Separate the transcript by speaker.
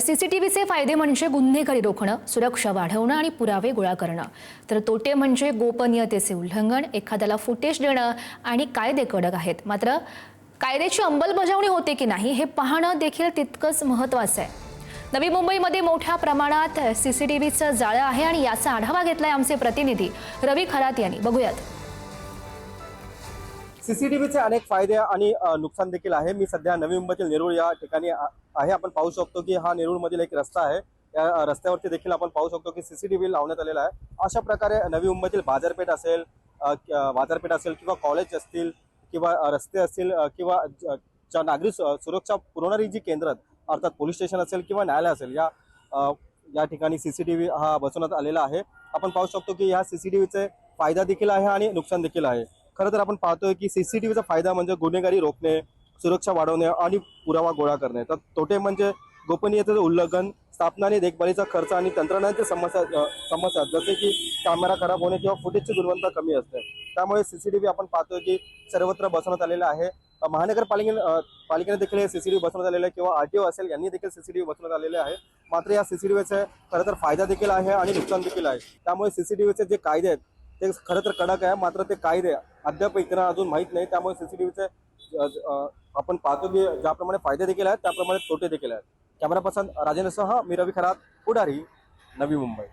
Speaker 1: सीसीटीव्हीचे फायदे म्हणजे गुन्हेगारी रोखणं सुरक्षा वाढवणं आणि पुरावे गोळा करणं. तर तोटे म्हणजे गोपनीयतेचे उल्लंघन एखाद्याला फुटेज देणं आणि कायदे कडक आहेत. मात्र कायद्याची अंमलबजावणी होते की नाही हे पाहणं देखील तितकंच महत्त्वाचं आहे. नवी मुंबईमध्ये मोठ्या प्रमाणात सीसीटीव्हीचं जाळं आहे आणि याचा आढावा घेतलाय आमचे प्रतिनिधी रवी खरात यांनी. बघूयात.
Speaker 2: सीसीटीव्हीचे अनेक फायदे आणि नुकसान देखील आहे. मी सध्या नवी मुंबईतील नेरूळ या ठिकाणी आहे. आपण पाहू शकतो की हा नेरूळमधील एक रस्ता आहे. या रस्त्यावरती देखील आपण पाहू शकतो की सीसीटीव्ही लावण्यात आलेला आहे. अशा प्रकारे नवी मुंबईतील बाजारपेठ असेल बाजारपेठ असेल किंवा कॉलेज असतील किंवा रस्ते असतील किंवा ज्या नागरिक सुरक्षा पुरवणारी जी केंद्र आहेत, अर्थात पोलीस स्टेशन असेल किंवा न्यायालय असेल या या ठिकाणी सीसीटीव्ही हा बसवण्यात आलेला आहे. आपण पाहू शकतो की या सीसीटीव्हीचे फायदा देखील आहे आणि नुकसान देखील आहे. खरं तर आपण पाहतोय की सीसीटीव्हीचा फायदा म्हणजे गुन्हेगारी रोखणे सुरक्षा वाढवणे आणि पुरावा गोळा करणे. तर तोटे म्हणजे गोपनीयतेचं उल्लंघन स्थापना आणि देखभालीचा खर्च आणि तंत्रज्ञानाच्या समस्या समस्या जसे की कॅमेरा खराब होणे किंवा फुटेजची गुणवत्ता कमी असते त्यामुळे सीसीटीव्ही आपण पाहतोय की सर्वत्र बसवण्यात आलेला आहे. महानगरपालिकेने पालिकेने देखील हे सीसीटीव्ही बसवण्यात आलेले आहे किंवा ओ असेल यांनी देखील सीसीटीव्ही बसवण्यात आलेले आहे. मात्र या सीसीटीव्हीचे खरं तर फायदा देखील आहे आणि नुकसान देखील आहे. त्यामुळे सीसीटीव्हीचे जे कायदे आहेत ते खरं तर कडक आहे मात्र ते कायदे अद्याप इतरांना अजून माहीत नाही त्यामुळे सीसीटीव्हीचे आपण पाहतो की ज्याप्रमाणे फायदे देखील आहेत त्याप्रमाणे तोटे देखील आहेत. कॅमेरा पर्सन राजेंद्रसह मी रवी खरात पुढारी नवी मुंबई.